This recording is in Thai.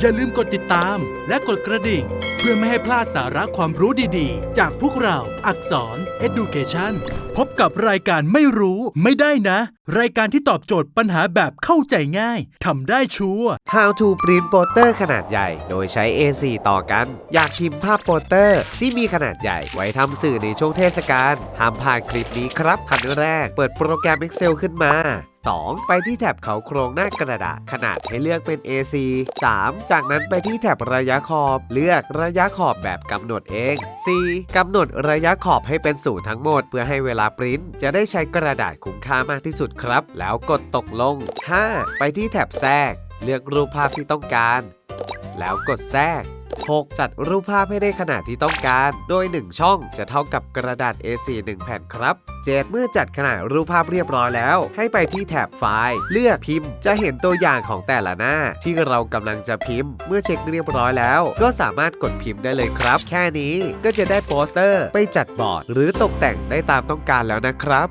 อย่าลืมกดติดตามและกดกระดิ่ง เพื่อไม่ให้พลาดสาระความรู้ดีๆ จากพวกเราอักษร Education พบกับรายการไม่รู้ไม่ได้นะ รายการที่ตอบโจทย์ปัญหาแบบเข้าใจง่ายทำได้ชัวร์ How to print โปสเตอร์ขนาดใหญ่ โดยใช้ A4 ต่อกัน อยากพิมพ์ภาพโปสเตอร์ ที่มีขนาดใหญ่ไว้ทำสื่อในช่วงเทศกาลห้ามพลาดคลิปนี้ครับขั้นแรก เปิดโปรแกรม Excel ขึ้นมา 2. ไปที่แท็บเขาโครงหน้ากระดาษขนาดให้เลือกเป็น A4 3. จากนั้นไปที่แท็บระยะขอบ เลือกระยะขอบแบบกำหนดเอง 4. กำหนดระยะขอบให้เป็นศูนย์ทั้งหมด เพื่อให้เวลาปริ้นจะได้ใช้กระดาษคุ้มค่ามากที่สุดครับ แล้วกดตกลง 5. ไปที่แท็บแทรก เลือกรูปภาพที่ต้องการ แล้วกดแทรก 6. จัดรูปภาพให้ได้ขนาดที่ต้องการ โดย 1 ช่องจะเท่ากับกระดาษ A4 1 แผ่นครับ 7. เมื่อจัดขนาดรูปภาพเรียบร้อยแล้ว ให้ไปที่แท็บไฟล์ เลือกพิมพ์ จะเห็นตัวอย่างของแต่ละหน้า ที่เรากำลังจะพิมพ์ เมื่อเช็คเรียบร้อยแล้ว ก็สามารถกดพิมพ์ได้เลยครับ แค่นี้ก็จะได้โปสเตอร์ ไปจัดบอร์ด หรือตกแต่งได้ตามต้องการแล้วนะครับ